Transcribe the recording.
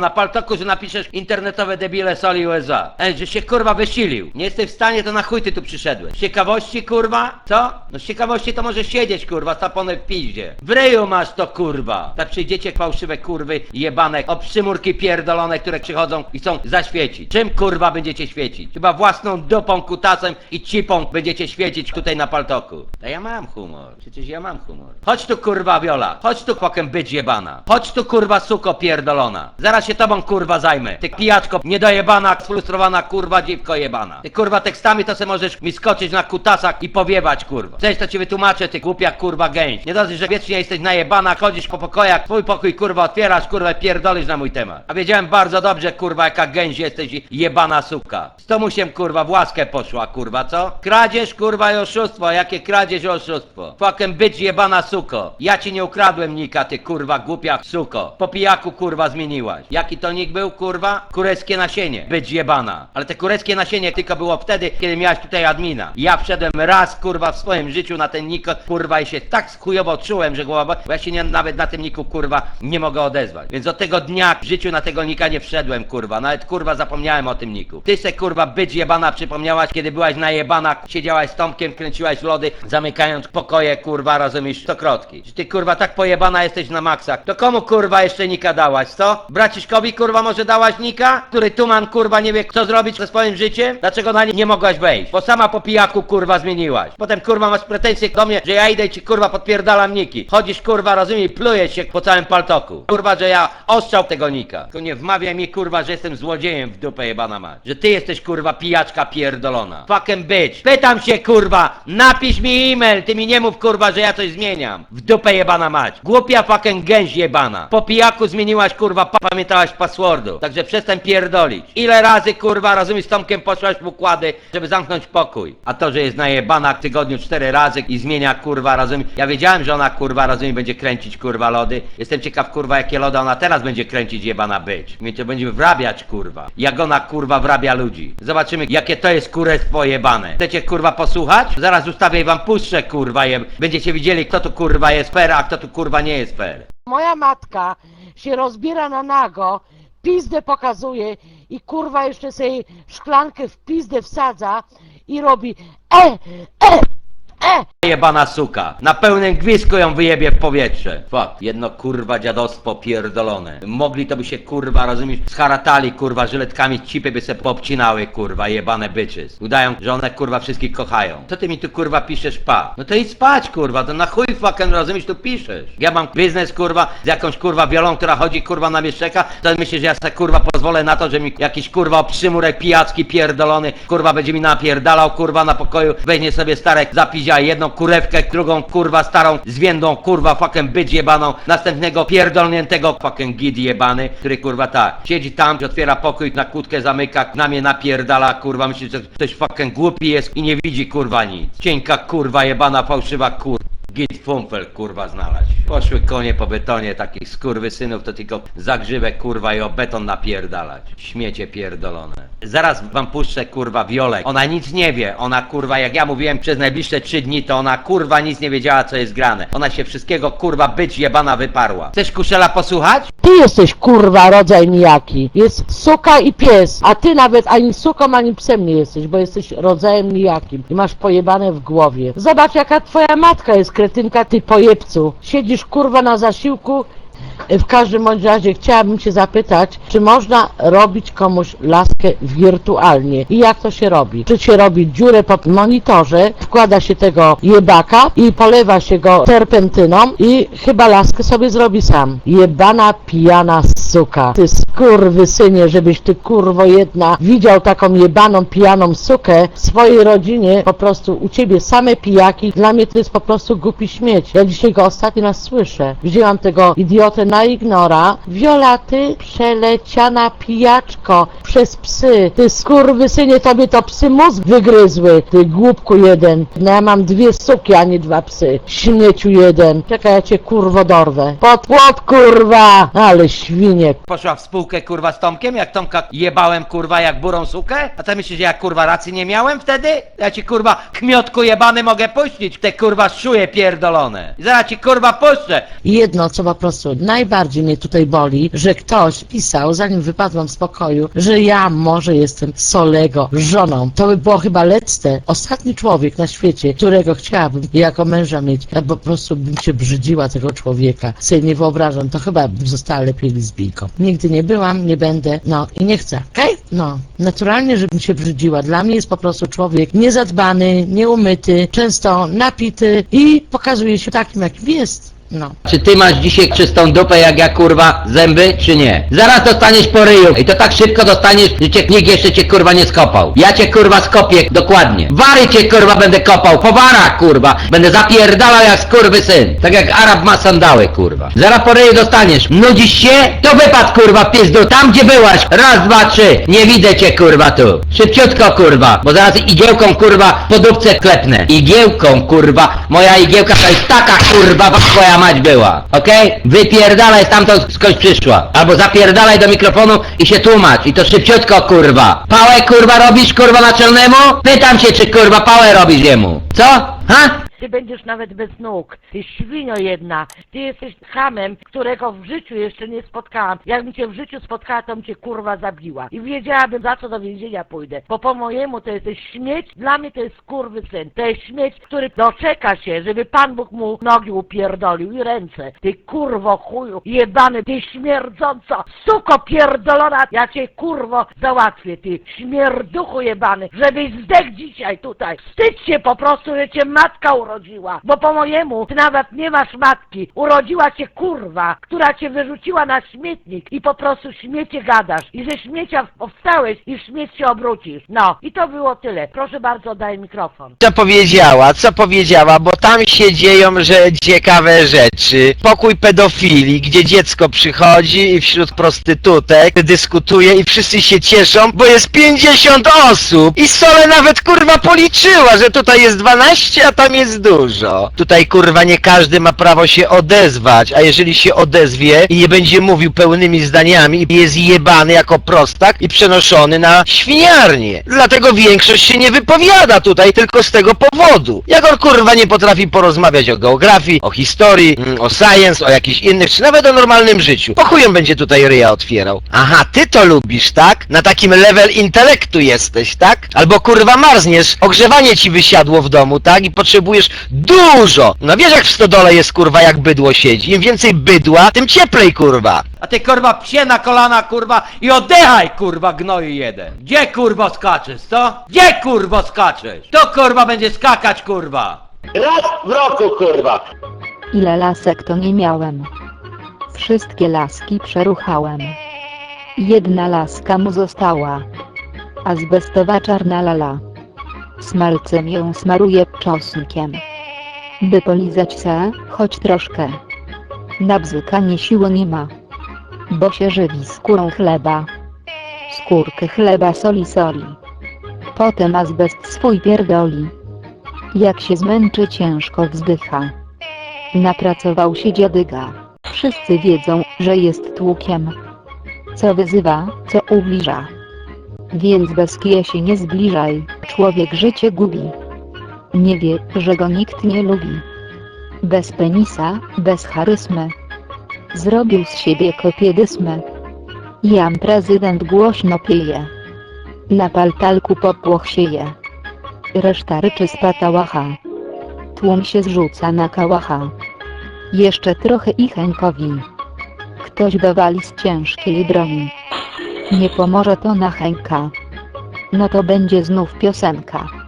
na paltoku, że napiszesz internetowe debile soli USA. Ej, że się kurwa wysilił. Nie jesteś w stanie, to na chuj ty tu przyszedłeś. Z ciekawości kurwa? Co? No z ciekawości to możesz siedzieć kurwa, tapone w piździe. W ryju masz to kurwa. Tak przyjdziecie fałszywe kurwy jebane, o przymurki pierdolone, które przychodzą i chcą zaświecić. Czym kurwa będziecie świecić? Chyba własną dupą, kutasem i cipą będziecie świecić tutaj na paltoku. A ja mam humor. Przecież ja mam humor. Chodź tu kurwa Viola. Chodź tu pokiem być jebana. Chodź tu kurwa suko pierdolona. Zaraz się tobą kurwa zajmę. Ty pijaczko niedojebana, sfrustrowana kurwa dziwko jebana. Ty kurwa tekstami to se możesz mi skoczyć na kutasach i powiewać kurwa. Chcesz to ci wytłumaczę ty głupia kurwa gęś. Nie dosyć, że wiecznie jesteś najebana, chodzisz po pokojach, twój pokój kurwa otwierasz, kurwa pierdolisz na mój temat. A wiedziałem bardzo dobrze kurwa jaka gęś jesteś jebana suka. Z Tomusiem kurwa w łaskę poszła kurwa co? Kradzież kurwa i oszustwo, jakie kradzież i oszustwo. Fucking być jebana suko. Ja ci nie ukradłem nika ty kurwa głupia suko. Po pijaku kurwa zmieniłaś. Jaki to nick był kurwa? Kureckie nasienie. Być jebana. Ale te kureckie nasienie tylko było wtedy, kiedy miałaś tutaj admina. Ja wszedłem raz kurwa w swoim życiu na ten nick kurwa i się tak chujowo czułem, że głowa, bo ja się nie, nawet na tym niku kurwa nie mogę odezwać. Więc od tego dnia w życiu na tego nika nie wszedłem kurwa. Nawet kurwa zapomniałem o tym niku. Ty se kurwa być jebana przypomniałaś, kiedy byłaś najebana, siedziałaś z Tomkiem, kręciłaś lody, zamykając pokoje kurwa rozumiesz stokrotki. Czy ty kurwa tak pojebana jesteś na maksach? To komu kurwa jeszcze nika dałaś, co? Kurwa może dałaś nika? Który tuman kurwa nie wie co zrobić ze swoim życiem? Dlaczego na nim nie mogłaś wejść? Bo sama po pijaku kurwa zmieniłaś. Potem kurwa masz pretensje do mnie, że ja idę i ci kurwa podpierdalam niki. Chodzisz kurwa rozumiesz, plujesz się po całym paltoku. Kurwa, że ja ostrzał tego nika. Tylko nie wmawiaj mi kurwa, że jestem złodziejem w dupę jebana mać. Że ty jesteś kurwa pijaczka pierdolona. Fucking bitch. Pytam się kurwa, napisz mi e-mail, ty mi nie mów kurwa, że ja coś zmieniam. W dupę jebana mać. Głupia fucking gęś jebana. Po pijaku zmieniłaś kurwa, pa- pamiętałaś passwordu. Także przestań pierdolić. Ile razy kurwa, rozumiesz, z Tomkiem poszłaś w układy, żeby zamknąć pokój. A to, że jest najebana w tygodniu cztery razy i zmienia kurwa, rozumiem. Ja wiedziałem, że ona kurwa, rozumiem, będzie kręcić kurwa lody. Jestem ciekaw kurwa, jakie lody ona teraz będzie kręcić jebana być. My to będziemy wrabiać kurwa. Jak ona kurwa wrabia ludzi. Zobaczymy, jakie to jest kurestwo jebane. Chcecie kurwa posłuchać? Zaraz ustawię wam puszczę kurwa je. Będziecie widzieli, kto tu kurwa jest fair, a kto tu kurwa nie jest fair. Moja matka się rozbiera na nago, pizdę pokazuje i kurwa jeszcze sobie szklankę w pizdę wsadza i robi e, e, e. Jebana suka. Na pełnym gwizdku ją wyjebie w powietrze. Fuck. Jedno kurwa dziadostwo pierdolone. Mogli to by się kurwa, rozumiesz, scharatali kurwa, żyletkami cipy by se popcinały kurwa, jebane bitches. Udają, że one kurwa wszystkich kochają. Co ty mi tu kurwa piszesz pa? No to idź spać kurwa, to na chuj fucking rozumiesz, tu piszesz. Ja mam biznes kurwa z jakąś kurwa wiolą, która chodzi kurwa na mieszczeka, to myślisz, że ja se kurwa pozwolę na to, że mi jakiś kurwa przymurek pijacki pierdolony kurwa będzie mi napierdalał kurwa na pokoju, weźmie sobie starek zapizia jedną kurewkę, drugą kurwa starą zwiędą kurwa fucking być jebaną, następnego pierdolniętego fucking gid jebany, który kurwa tak, siedzi tam, otwiera pokój, na kłódkę zamyka, na mnie napierdala kurwa, myśli, że ktoś fucking głupi jest i nie widzi kurwa nic. Cienka kurwa jebana, fałszywa kurwa. Git Fumfel kurwa znalazł. Poszły konie po betonie, takich skurwysynów to tylko zagrzywek kurwa i o beton napierdalać. Śmiecie pierdolone. Zaraz wam puszczę kurwa Wiolek. Ona nic nie wie. Ona kurwa, jak ja mówiłem przez najbliższe trzy dni, to ona kurwa nic nie wiedziała co jest grane. Ona się wszystkiego kurwa być jebana wyparła. Chcesz kuszela posłuchać? Ty jesteś kurwa rodzaj nijaki. Jest suka i pies, a ty nawet ani suką, ani psem nie jesteś, bo jesteś rodzajem nijakim i masz pojebane w głowie. Zobacz jaka twoja matka jest kretynka, ty pojebcu. Siedzisz kurwa na zasiłku. W każdym bądź razie chciałabym cię zapytać, czy można robić komuś laskę wirtualnie i jak to się robi? Czy się robi dziurę pod monitorze, wkłada się tego jebaka i polewa się go serpentyną i chyba laskę sobie zrobi sam. Jebana pijana suka. Ty skurwysynie, żebyś ty kurwo jedna widział taką jebaną pijaną sukę w swojej rodzinie, po prostu u ciebie same pijaki, dla mnie to jest po prostu głupi śmieć. Ja dzisiaj go ostatni raz słyszę. Widziałam tego idiotę na ignora. Wiola, ty przeleciana pijaczko przez psy. Ty skurwysynie, tobie to psy mózg wygryzły. Ty głupku jeden. No ja mam dwie suki, a nie dwa psy. Śmieciu jeden. Czekaj, ja cię kurwo dorwę. Pod płot kurwa! Ale świnie. Poszła w spółkę kurwa z Tomkiem, jak Tomka jebałem kurwa jak burą sukę? A ty myślisz, że ja kurwa racji nie miałem wtedy? Ja ci kurwa kmiotku jebany mogę puścić, te kurwa szuje pierdolone. Zaraz ci kurwa puszczę. Jedno, co po prostu najbardziej mnie tutaj boli, że ktoś pisał, zanim wypadłam z pokoju, że ja może jestem Solego żoną. To by było chyba lecte. Ostatni człowiek na świecie, którego chciałabym jako męża mieć. Ja po prostu bym się brzydziła tego człowieka. Sobie nie wyobrażam, to chyba bym została lepiej lesbijką. Nigdy nie byłam, nie będę, no i nie chcę, okej? No, naturalnie, żebym się brzydziła. Dla mnie jest po prostu człowiek niezadbany, nieumyty, często napity i pokazuje się takim, jakim jest. No. Czy ty masz dzisiaj czystą dupę jak ja kurwa zęby, czy nie? Zaraz dostaniesz po ryju i to tak szybko dostaniesz, że cię nikt jeszcze cię kurwa nie skopał. Ja cię kurwa skopię, dokładnie. Wary cię kurwa będę kopał, po warach kurwa. Będę zapierdalał jak skurwy syn. Tak jak Arab ma sandały kurwa. Zaraz po ryju dostaniesz. Nudzisz się? To wypad kurwa pizdu, tam gdzie byłaś. Raz, dwa, trzy. Nie widzę cię kurwa tu. Szybciutko kurwa, bo zaraz igiełką kurwa po dupce klepnę. Igiełką kurwa. Moja igiełka to jest taka kurwa, twoja mać była. Okej? Wypierdalaj stamtąd skądś przyszła. Albo zapierdalaj do mikrofonu i się tłumacz. I to szybciutko kurwa. Pałę kurwa robisz kurwa naczelnemu? Pytam się czy kurwa pałę robisz jemu. Co? Ha? Ty będziesz nawet bez nóg. Ty świnio jedna. Ty jesteś hamem, którego w życiu jeszcze nie spotkałam. Jakbym cię w życiu spotkała, to bym cię kurwa zabiła. I wiedziałabym, za co do więzienia pójdę. Bo po mojemu to jesteś śmieć, dla mnie to jest kurwy syn. To jest śmieć, który doczeka się, żeby Pan Bóg mu nogi upierdolił i ręce. Ty kurwo chuju, jebany, ty śmierdząco, suko pierdolona, ja cię kurwo załatwię, ty śmierduchu jebany, żebyś zdech dzisiaj tutaj. Wstydź się po prostu, że cię matka urodziła, bo po mojemu ty nawet nie masz matki. Urodziła cię kurwa, która cię wyrzuciła na śmietnik i po prostu śmiecie gadasz. I ze śmiecia powstałeś i w śmieć się obrócisz. No, i to było tyle. Proszę bardzo, daj mikrofon. Co powiedziała, co powiedziała, bo tam się dzieją, że ciekawe rzeczy. Pokój pedofilii, gdzie dziecko przychodzi i wśród prostytutek dyskutuje i wszyscy się cieszą, bo jest 50 osób. I Sole nawet kurwa policzyła, że tutaj jest 12, a tam jest dużo. Tutaj kurwa nie każdy ma prawo się odezwać, a jeżeli się odezwie i nie będzie mówił pełnymi zdaniami i jest jebany jako prostak i przenoszony na świniarnię. Dlatego większość się nie wypowiada tutaj tylko z tego powodu. Jak on kurwa nie potrafi porozmawiać o geografii, o historii, mm, o science, o jakichś innych, czy nawet o normalnym życiu. Po będzie tutaj ryja otwierał. Aha, ty to lubisz, tak? Na takim level intelektu jesteś, tak? Albo kurwa marzniesz, ogrzewanie ci wysiadło w domu, tak? I potrzebujesz dużo. No wiesz jak w stodole jest kurwa jak bydło siedzi. Im więcej bydła, tym cieplej kurwa. A ty kurwa psie na kolana kurwa i oddychaj kurwa gnoju jeden. Gdzie kurwa skaczesz, co? Gdzie kurwa skaczesz? To kurwa będzie skakać kurwa. Raz w roku, kurwa. Ile lasek to nie miałem. Wszystkie laski przeruchałem. Jedna laska mu została. Azbestowa czarna lala. Smalcem ją smaruję czosnkiem. By polizać se, choć troszkę. Na bzykanie siły nie ma. Bo się żywi skórą chleba. Skórkę chleba soli soli. Potem azbest swój pierdoli. Jak się zmęczy ciężko wzdycha. Napracował się dziadyga. Wszyscy wiedzą, że jest tłukiem. Co wyzywa, co ubliża. Więc bez kija się nie zbliżaj, człowiek życie gubi. Nie wie, że go nikt nie lubi. Bez penisa, bez charyzmy. Zrobił z siebie kopiedysmę. Jam prezydent głośno pieje. Na paltalku popłoch sieje. Reszta ryczy z patałacha. Tłum się zrzuca na kałacha. Jeszcze trochę i Henkowi. Ktoś dowali z ciężkiej broni. Nie pomoże to na Henka. No to będzie znów piosenka.